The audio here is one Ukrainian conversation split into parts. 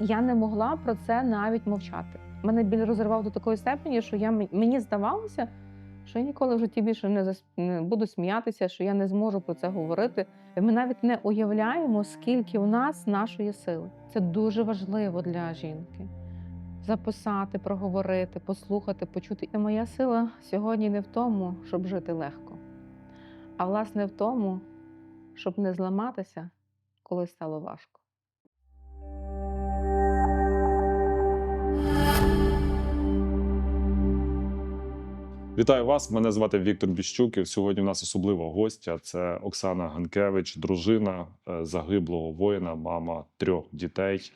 Я не могла про це навіть мовчати. Мене біль розривав до такої степені, що я мені здавалося, що я ніколи в житті більше не, зас... не буду сміятися, що я не зможу про це говорити. Ми навіть не уявляємо, скільки у нас нашої сили. Це дуже важливо для жінки. Записати, проговорити, послухати, почути. І моя сила сьогодні не в тому, щоб жити легко, а власне в тому, щоб не зламатися, коли стало важко. Вітаю вас! Мене звати Віктор Біщук. І сьогодні у нас особлива гостя. Це Оксана Ганкевич, дружина е, загиблого воїна, мама трьох дітей,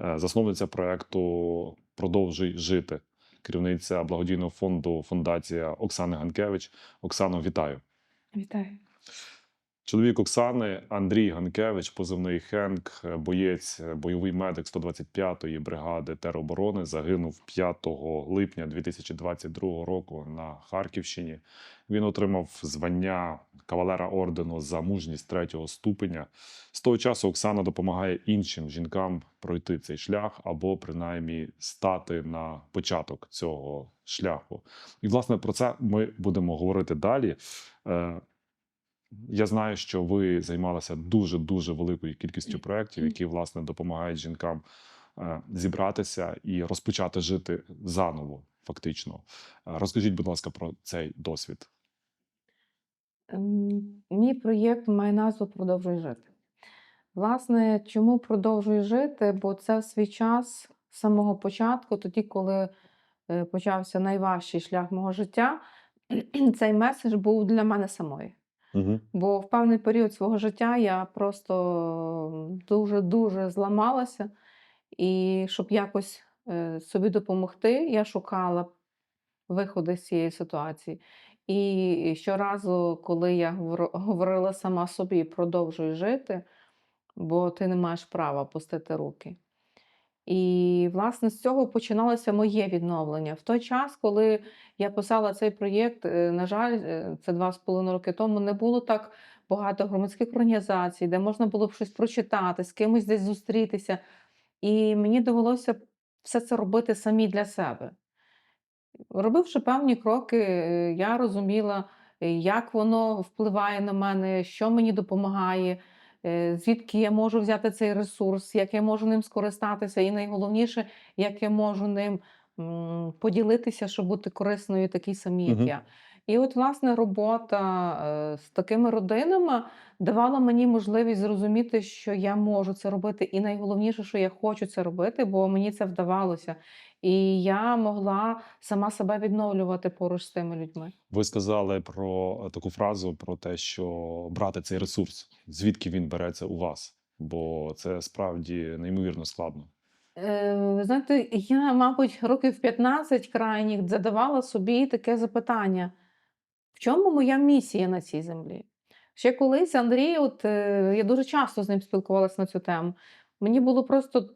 е, засновниця проекту Продовжуй жити, керівниця благодійного фонду Фундація Оксани Ганкевич. Оксано, вітаю! Вітаю. Чоловік Оксани Андрій Ганкевич, позивний Хенк, е, боєць, е, бойовий медик 125-ї бригади тероборони, загинув 5 липня 2022 року на Харківщині. Він отримав звання кавалера ордену за мужність третього ступеня. З того часу Оксана допомагає іншим жінкам пройти цей шлях або принаймні стати на початок цього шляху. І власне про це ми будемо говорити далі. Я знаю, що ви займалися дуже дуже великою кількістю проєктів, які власне допомагають жінкам е, зібратися і розпочати жити заново. Фактично, Е, розкажіть, будь ласка, про цей досвід. Ем, Мій проєкт має назву Продовжуй жити. Власне, чому продовжуй жити? Бо це в свій час з самого початку, тоді, коли е, почався найважчий шлях мого життя, цей меседж був для мене самої. Бо в певний період свого життя я просто дуже-дуже зламалася. І щоб якось е, собі допомогти, я шукала виходи з цієї ситуації. І щоразу, коли я говор- говорила сама собі, продовжуй жити, бо ти не маєш права опустити руки. І, власне, з цього починалося моє відновлення. В той час, коли я писала цей проєкт, е, на жаль, е, це два з половиною роки тому, не було так багато громадських організацій, де можна було б щось прочитати, з кимось десь зустрітися. І мені довелося все це робити самі для себе. Робивши певні кроки, е, я розуміла, як воно впливає на мене, що мені допомагає, звідки я можу взяти цей ресурс, як я можу ним скористатися, і найголовніше, як я можу ним поділитися, щоб бути корисною такій самій, як угу. я. І от, власне, робота е, з такими родинами давала мені можливість зрозуміти, що я можу це робити, і найголовніше, що я хочу це робити, бо мені це вдавалося. І я могла сама себе відновлювати поруч з тими людьми. Ви сказали про е, таку фразу про те, що брати цей ресурс, звідки він береться у вас, бо це справді неймовірно складно. Е, ви знаєте, я, мабуть, років 15 крайніх задавала собі таке запитання: чому моя місія на цій землі? Ще колись Андрій, от е, я дуже часто з ним спілкувалася на цю тему. Мені було просто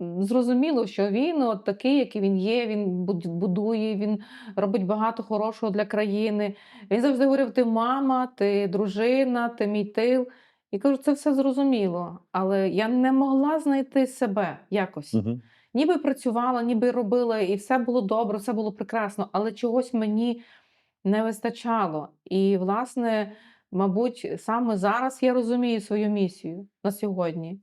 зрозуміло, що він от такий, який він є, він будує, він робить багато хорошого для країни. Він завжди говорив: ти мама, ти дружина, ти мій тил. І кажу, це все зрозуміло, але я не могла знайти себе якось. Угу. Ніби працювала, ніби робила, і все було добре, все було прекрасно, але чогось мені не вистачало. І, власне, мабуть, саме зараз я розумію свою місію на сьогодні.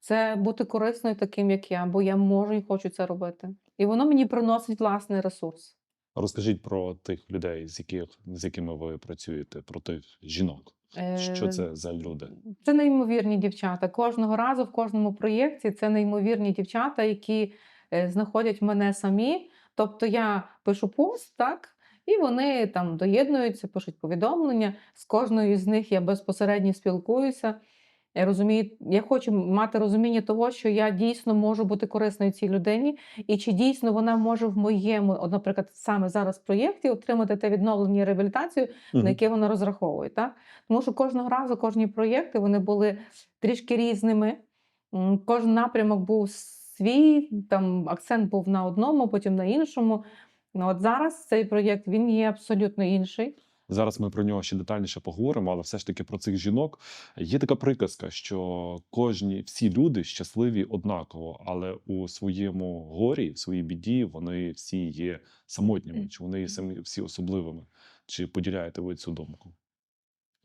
Це бути корисною таким, як я, бо я можу і хочу це робити. І воно мені приносить власний ресурс. Розкажіть про тих людей, з яких з якими ви працюєте, про тих жінок. Що Е, це за люди? Це неймовірні дівчата. Кожного разу в кожному проєкті це неймовірні дівчата, які е, знаходять мене самі. Тобто я пишу пост, так, і вони там доєднуються, пишуть повідомлення. З кожною з них я безпосередньо спілкуюся. Я розумію, я хочу мати розуміння того, що я дійсно можу бути корисною цій людині, і чи дійсно вона може в моєму, от, наприклад, саме зараз проєкті отримати те відновлення і реабілітацію, Мгм. на яке вона розраховує. Так? Тому що кожного разу кожні проєкти вони були трішки різними. Кожен напрямок був свій, там акцент був на одному, потім на іншому. Ну, от зараз цей проєкт він є абсолютно інший. Зараз ми про нього ще детальніше поговоримо, але все ж таки про цих жінок. Є така приказка, що кожні всі люди щасливі однаково, але у своєму горі, в своїй біді, вони всі є самотніми, чи вони є самі всі особливими. Чи поділяєте ви цю думку?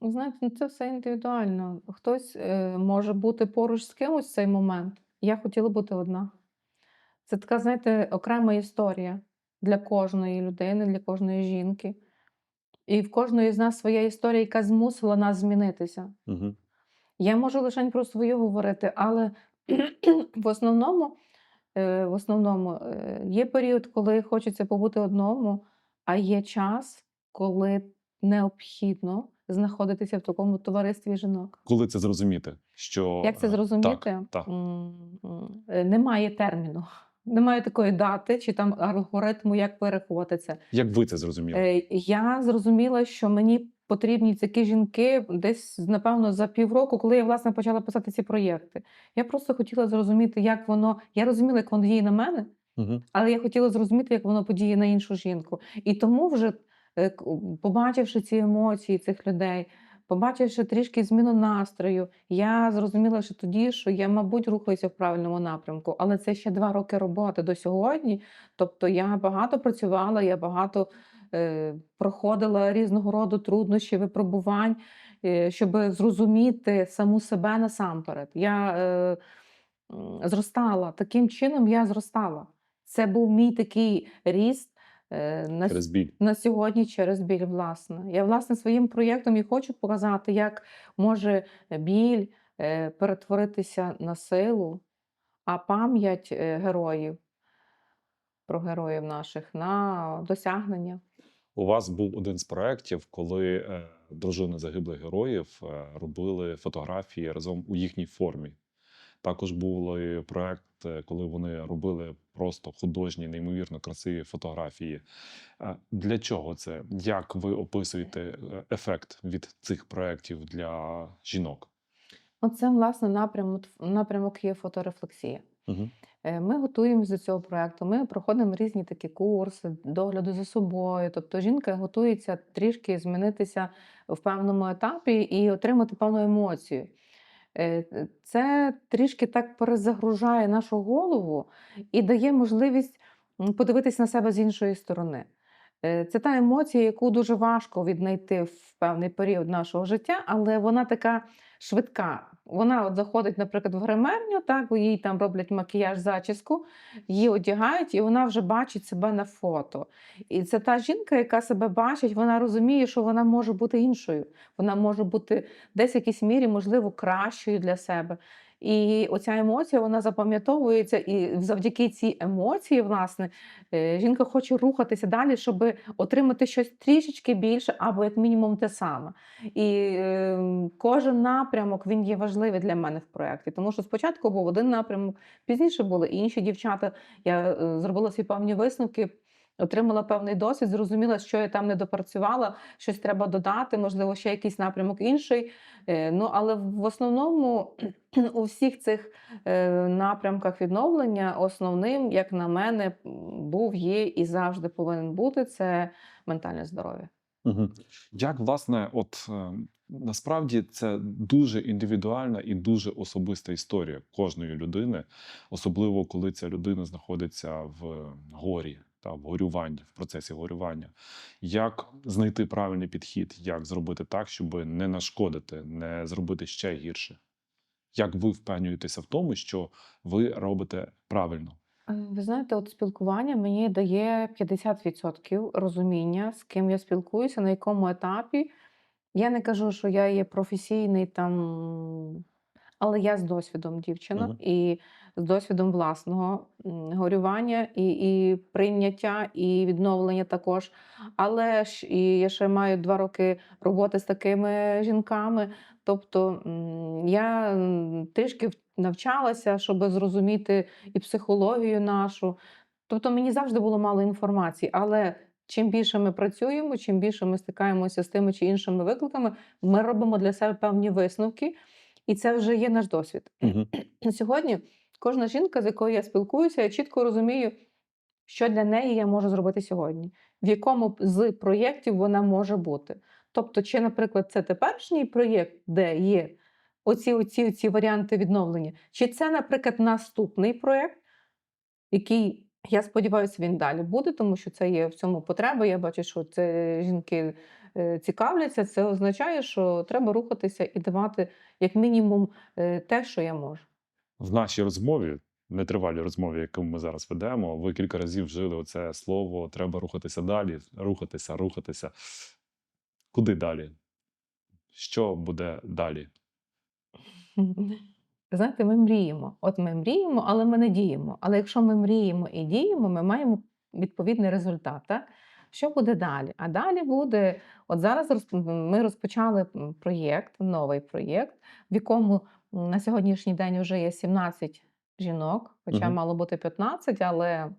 Знаєте, ну це все індивідуально. Хтось е, може бути поруч з кимось в цей момент. Я хотіла бути одна. Це така, знаєте, окрема історія для кожної людини, для кожної жінки. І в кожної з нас своя історія, яка змусила нас змінитися. Угу. Я можу лише про свою говорити, але в основному, е, в основному е, є період, коли хочеться побути одному, а є час, коли необхідно знаходитися в такому товаристві жінок. Коли це зрозуміти? Що Як це е, зрозуміти? Так, так. Немає терміну, немає такої дати чи там алгоритму, як переховати це. Як ви це зрозуміли? Е, Я зрозуміла, що мені потрібні такі жінки десь, напевно, за півроку, коли я власне почала писати ці проєкти. Я просто хотіла зрозуміти, як воно. Я розуміла, як воно діє на мене, Угу. але я хотіла зрозуміти, як воно подіє на іншу жінку. І тому, вже е, побачивши ці емоції цих людей, побачивши трішки зміну настрою, я зрозуміла, що тоді, що я, мабуть, рухаюся в правильному напрямку. Але це ще два роки роботи до сьогодні. Тобто я багато працювала, я багато е, проходила різного роду труднощі, випробувань, е, щоб зрозуміти саму себе насамперед. Я е, зростала. Таким чином я зростала. Це був мій такий ріст на, Через біль. на сьогодні через біль, власне. Я, власне, своїм проєктом і хочу показати, як може біль е, перетворитися на силу, а пам'ять е, героїв, про героїв наших, на досягнення. У вас був один з проєктів, коли е, дружини загиблих героїв е, робили фотографії разом у їхній формі. Також був і проєкт, е, коли вони робили просто художні, неймовірно красиві фотографії. Для чого це? Як ви описуєте е, ефект від цих проєктів для жінок? Оце, власне, напрямок, напрямок є фоторефлексія. Угу. Ми готуємося до цього проекту. Ми проходимо різні такі курси догляду за собою. Тобто жінка готується трішки змінитися в певному етапі і отримати певну емоцію. Е, Це трішки так перезагружає нашу голову і дає можливість подивитись на себе з іншої сторони. Е, Це та емоція, яку дуже важко віднайти в певний період нашого життя, але вона така швидка. Вона от заходить, наприклад, в гримерню, так, їй там роблять макіяж, зачіску, її одягають, і вона вже бачить себе на фото. І це та жінка, яка себе бачить, вона розуміє, що вона може бути іншою. Вона може бути десь в якійсь мірі, можливо, кращою для себе. І оця емоція вона запам'ятовується, і завдяки цій емоції, власне, е, жінка хоче рухатися далі, щоб отримати щось трішечки більше, або як мінімум те саме. І е, кожен напрямок він є важливий для мене в проєкті. Тому що спочатку був один напрямок, пізніше були інші дівчата. Я е, зробила свої певні висновки. Отримала певний досвід, зрозуміла, що я там не допрацювала, щось треба додати, можливо, ще якийсь напрямок інший. Е, Ну, але в основному у всіх цих е, напрямках відновлення основним, як на мене, був, є і завжди повинен бути це ментальне здоров'я. Як, власне, от е, насправді це дуже індивідуальна і дуже особиста історія кожної людини, особливо коли ця людина знаходиться в горі та в горюванні, в процесі горювання. Як знайти правильний підхід, як зробити так, щоб не нашкодити, не зробити ще гірше? Як ви впевнюєтеся в тому, що ви робите правильно? Е, Ви знаєте, от спілкування мені дає 50% розуміння, з ким я спілкуюся, на якому етапі. Я не кажу, що я є професійний там, але я з досвідом дівчина Мгм. і з досвідом власного горювання і, і прийняття, і відновлення також. Але ж і я ще маю два роки роботи з такими жінками. Тобто я трішки навчалася, щоб зрозуміти і психологію нашу. Тобто мені завжди було мало інформації, але чим більше ми працюємо, чим більше ми стикаємося з тими чи іншими викликами, ми робимо для себе певні висновки, і це вже є наш досвід. Угу. Сьогодні кожна жінка, з якою я спілкуюся, я чітко розумію, що для неї я можу зробити сьогодні, в якому з проєктів вона може бути. Тобто, чи, наприклад, це теперішній проєкт, де є оці, оці, оці варіанти відновлення, чи це, наприклад, наступний проєкт, який, я сподіваюся, він далі буде, тому що це є в цьому потреба. Я бачу, що це жінки е, цікавляться. Це означає, що треба рухатися і давати як мінімум е, те, що я можу. В нашій розмові, нетривалій розмові, яку ми зараз ведемо, ви кілька разів вжили оце слово треба рухатися далі, рухатися, рухатися. Куди далі? Що буде далі? Знаєте, ми мріємо. От ми мріємо, але ми не діємо. Але якщо ми мріємо і діємо, ми маємо відповідний результат. Так? Що буде далі? А далі буде, от зараз ми розпочали проєкт, новий проєкт, в якому на сьогоднішній день вже є 17 жінок, хоча Мгм. мало бути 15, але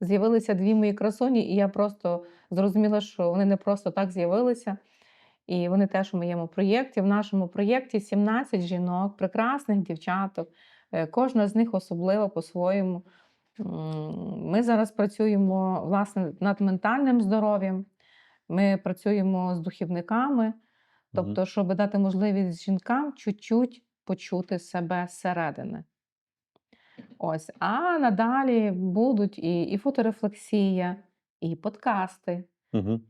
з'явилися дві мої красуні, і я просто зрозуміла, що вони не просто так з'явилися. І вони теж у моєму проєкті. В нашому проєкті 17 жінок, прекрасних дівчаток. Е, Кожна з них особлива по-своєму. Ми зараз працюємо власне над ментальним здоров'ям. Ми працюємо з духівниками, тобто, щоб дати можливість жінкам чуть-чуть почути себе зсередини. Ось, а надалі будуть і, і фоторефлексія, і подкасти. Угу.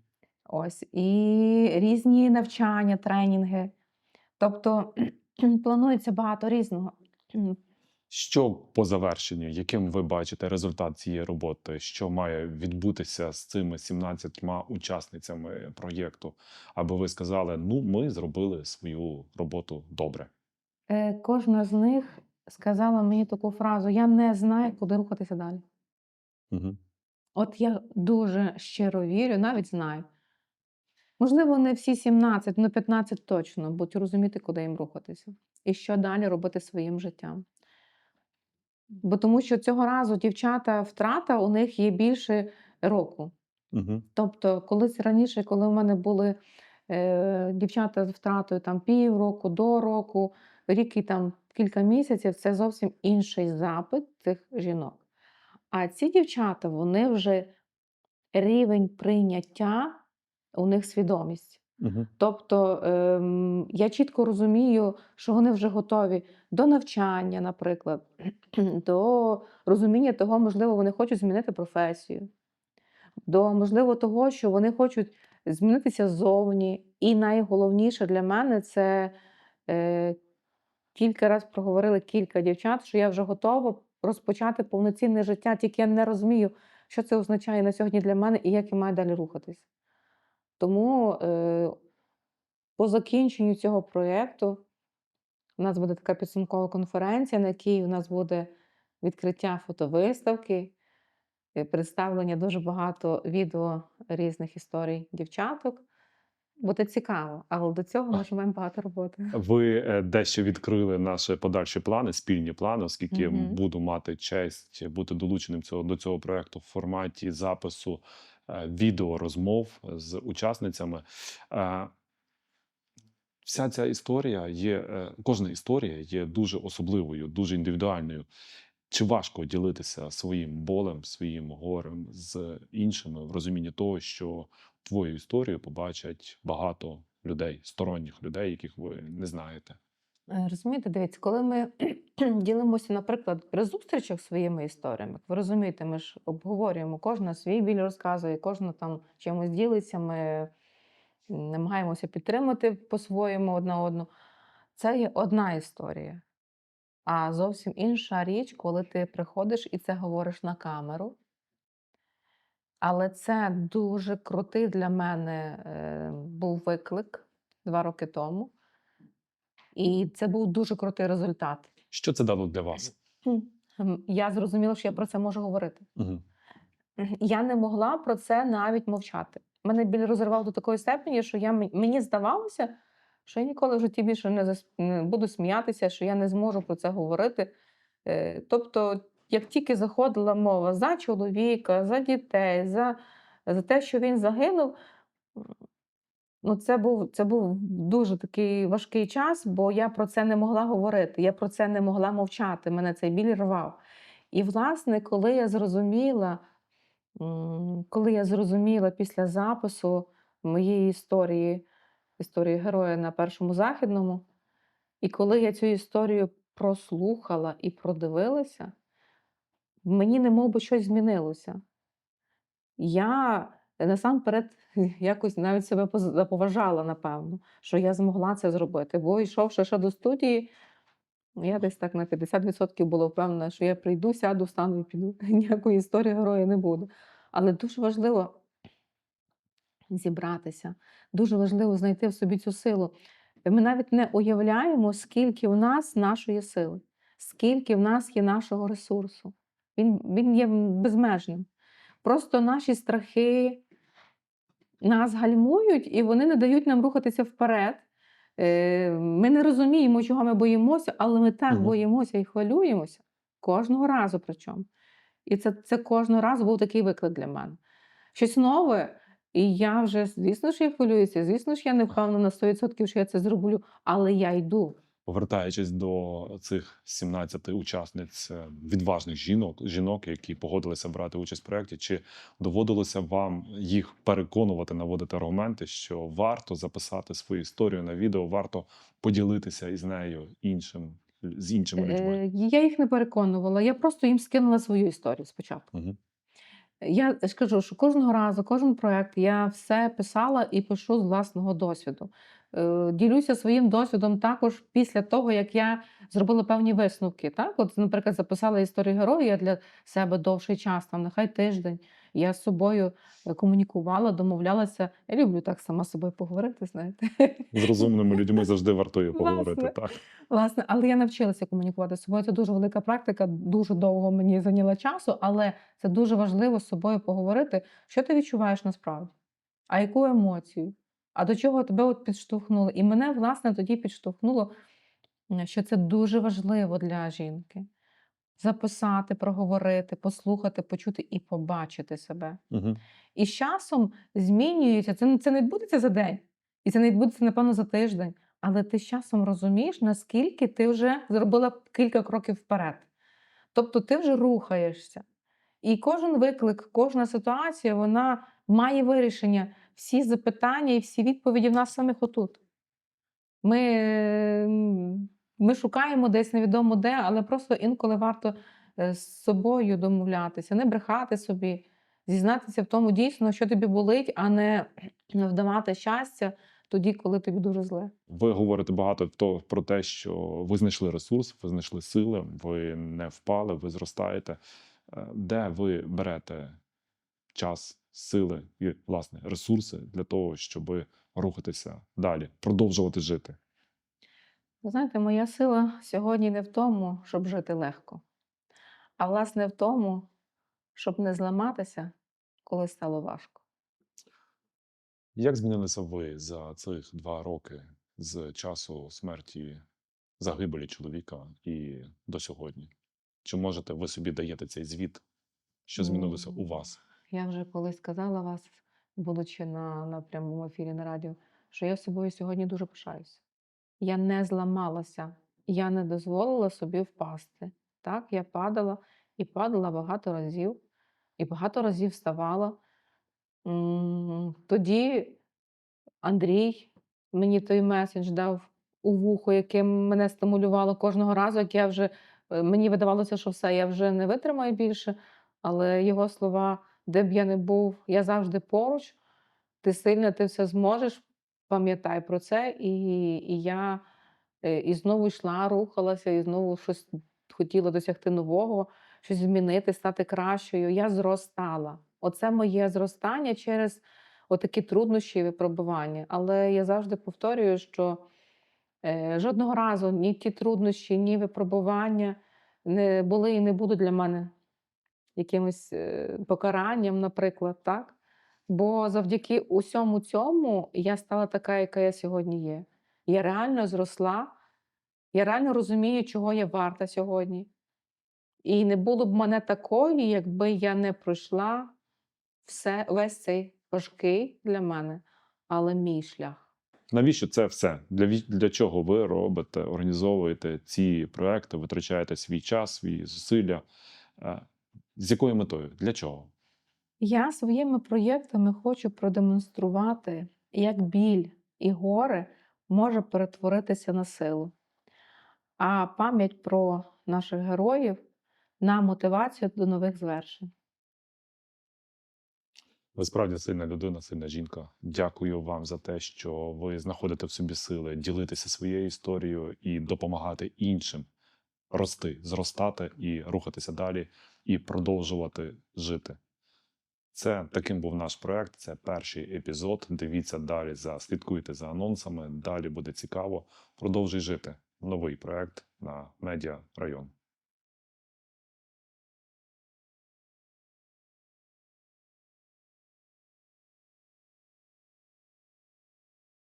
Ось, і різні навчання, тренінги. Тобто планується багато різного. Що по завершенню, яким ви бачите результат цієї роботи? Що має відбутися з цими 17 учасницями проєкту? Аби ви сказали, ну, ми зробили свою роботу добре. Е, Кожна з них сказала мені таку фразу: я не знаю, куди рухатися далі. Угу. От я дуже щиро вірю, навіть знаю. Можливо, не всі 17, але 15 точно, будуть розуміти, куди їм рухатися. І що далі робити своїм життям. Бо тому що цього разу дівчата втрата у них є більше року. Угу. Тобто, колись раніше, коли в мене були е, дівчата з втратою там півроку, до року, рік і там кілька місяців, це зовсім інший запит цих жінок. А ці дівчата, вони вже рівень прийняття, у них свідомість. Угу. Тобто ем, я чітко розумію, що вони вже готові до навчання, наприклад, до розуміння того, можливо, вони хочуть змінити професію, до можливо того, що вони хочуть змінитися ззовні. І найголовніше для мене це е, кілька разів проговорили кілька дівчат, що я вже готова розпочати повноцінне життя, тільки я не розумію, що це означає на сьогодні для мене і як я маю далі рухатись. Тому е, по закінченню цього проєкту у нас буде така підсумкова конференція, на якій у нас буде відкриття фотовиставки, е, представлення дуже багато відео різних історій дівчаток. Буде цікаво, але до цього ми ще маємо багато роботи. Ви е, дещо відкрили наші подальші плани, спільні плани, оскільки Мгм. буду мати честь бути долученим цього до цього проекту в форматі запису е, відеорозмов з учасницями. Е, Вся ця історія є, е, кожна історія є дуже особливою, дуже індивідуальною. Чи важко ділитися своїм болем, своїм горем з іншими в розумінні того, що твою історію побачать багато людей, сторонніх людей, яких ви не знаєте? Е, Розумієте, дивіться, коли ми ділимося, наприклад, при зустрічах своїми історіями, ви розумієте, ми ж обговорюємо, кожна свій біль розказує, кожна там чимось ділиться, ми намагаємося підтримати по-своєму одна одну. Це є одна історія. А зовсім інша річ, коли ти приходиш і це говориш на камеру. Але це дуже крутий для мене е, був виклик два роки тому. І це був дуже крутий результат. Що це дало для вас? Я зрозуміла, що я про це можу говорити. Угу. Я не могла про це навіть мовчати. Мене біль розірвав до такої степені, що я, мені здавалося, що я ніколи в житті більше не, зас- не буду сміятися, що я не зможу про це говорити. Е, Тобто, як тільки заходила мова за чоловіка, за дітей, за, за те, що він загинув, ну це був, це був дуже такий важкий час, бо я про це не могла говорити, я про це не могла мовчати. Мене цей біль рвав. І, власне, коли я зрозуміла, Коли я зрозуміла після запису моєї історії, історії героя на першому західному, і коли я цю історію прослухала і продивилася, мені немов би щось змінилося. Я насамперед якось навіть себе заповажала, напевно, що я змогла це зробити. Бо йшовши ще до студії, я десь так на 50% була впевнена, що я прийду, сяду, встану і піду. Ніякої історії героя не буде. Але дуже важливо зібратися, дуже важливо знайти в собі цю силу. Ми навіть не уявляємо, скільки в нас нашої сили, скільки в нас є нашого ресурсу. Він, він є безмежним. Просто наші страхи нас гальмують, і вони не дають нам рухатися вперед. Е, Ми не розуміємо, чого ми боїмося, але ми так Мгм. боїмося і хвилюємося кожного разу причому. І це, це кожного разу був такий виклик для мене. Щось нове, і я вже, звісно ж, я хвилююся, звісно ж, я не впевнена на 100%, що я це зроблю, але я йду. Повертаючись до цих 17 учасниць е, відважних жінок, жінок, які погодилися брати участь в проєкті, чи доводилося вам їх переконувати, наводити аргументи, що варто записати свою історію на відео, варто поділитися із нею іншим з іншими людьми? Е, Я їх не переконувала, я просто їм скинула свою історію спочатку. Мгм. Я скажу, що кожного разу, кожен проект я все писала і пишу з власного досвіду. Е, Ділюся своїм досвідом також після того, як я зробила певні висновки. Так, от, наприклад, записала історію героя для себе довший час, там нехай тиждень. Я з собою е, комунікувала, домовлялася. Я люблю так сама з собою поговорити, знаєте. З розумними людьми завжди вартує поговорити. Власне. Так. Власне, але я навчилася комунікувати з собою. Це дуже велика практика, дуже довго мені зайняла часу, але це дуже важливо з собою поговорити, що ти відчуваєш насправді, а яку емоцію, а до чого тебе от підштовхнуло. І мене, власне, тоді підштовхнуло, що це дуже важливо для жінки. Записати, проговорити, послухати, почути і побачити себе. Угу. І з часом змінюється. Це, це не відбудеться за день, і це не відбудеться, напевно, за тиждень. Але ти з часом розумієш, наскільки ти вже зробила кілька кроків вперед. Тобто ти вже рухаєшся. І кожен виклик, кожна ситуація, вона має вирішення. Всі запитання і всі відповіді в нас самих отут. Ми, ми шукаємо десь невідомо де, але просто інколи варто е, з собою домовлятися, не брехати собі, зізнатися в тому дійсно, що тобі болить, а не вдавати щастя тоді, коли тобі дуже зле. Ви говорите багато то- про те, що ви знайшли ресурс, ви знайшли сили, ви не впали, ви зростаєте. Е, Де ви берете час, сили і власне ресурси для того, щоб рухатися далі, продовжувати жити? Ви знаєте, моя сила сьогодні не в тому, щоб жити легко, а власне в тому, щоб не зламатися, коли стало важко. Як змінилися ви за цих два роки з часу смерті загибелі чоловіка і до сьогодні? Чи можете ви собі даєте цей звіт, що змінилося у Ну, вас? Я вже колись казала вас, будучи на, на прямому ефірі на радіо, що я собою сьогодні дуже пишаюся. Я не зламалася, я не дозволила собі впасти. Так, я падала і падала багато разів, і багато разів вставала. Тоді Андрій мені той меседж дав у вухо, яке мене стимулювало кожного разу, як я вже е, мені видавалося, що все, я вже не витримаю більше. Але його слова, де б я не був, я завжди поруч, ти сильна, ти все зможеш. Пам'ятай про це. І, і я е, і знову йшла, рухалася, і знову щось хотіла досягти нового, щось змінити, стати кращою. Я зростала. Оце моє зростання через отакі труднощі і випробування. Але я завжди повторюю, що е, жодного разу ні ті труднощі, ні випробування не були і не будуть для мене якимось е, покаранням, наприклад, так? Бо завдяки усьому цьому я стала така, яка я сьогодні є. Я реально зросла, я реально розумію, чого я варта сьогодні. І не було б мене такою, якби я не пройшла все, весь цей важкий для мене, але мій шлях. Навіщо це все? Для, для чого ви робите, організовуєте ці проекти, витрачаєте свій час, свої зусилля? Е, З якою метою? Для чого? Я своїми проєктами хочу продемонструвати, як біль і горе може перетворитися на силу, а пам'ять про наших героїв на мотивацію до нових звершень. Ви справді сильна людина, сильна жінка. Дякую вам за те, що ви знаходите в собі сили ділитися своєю історією і допомагати іншим рости, зростати і рухатися далі, і продовжувати жити. Це таким був наш проект. Це перший епізод. Дивіться далі за слідкуйте за анонсами. Далі буде цікаво. Продовжуй жити. Новий проект на медіа район.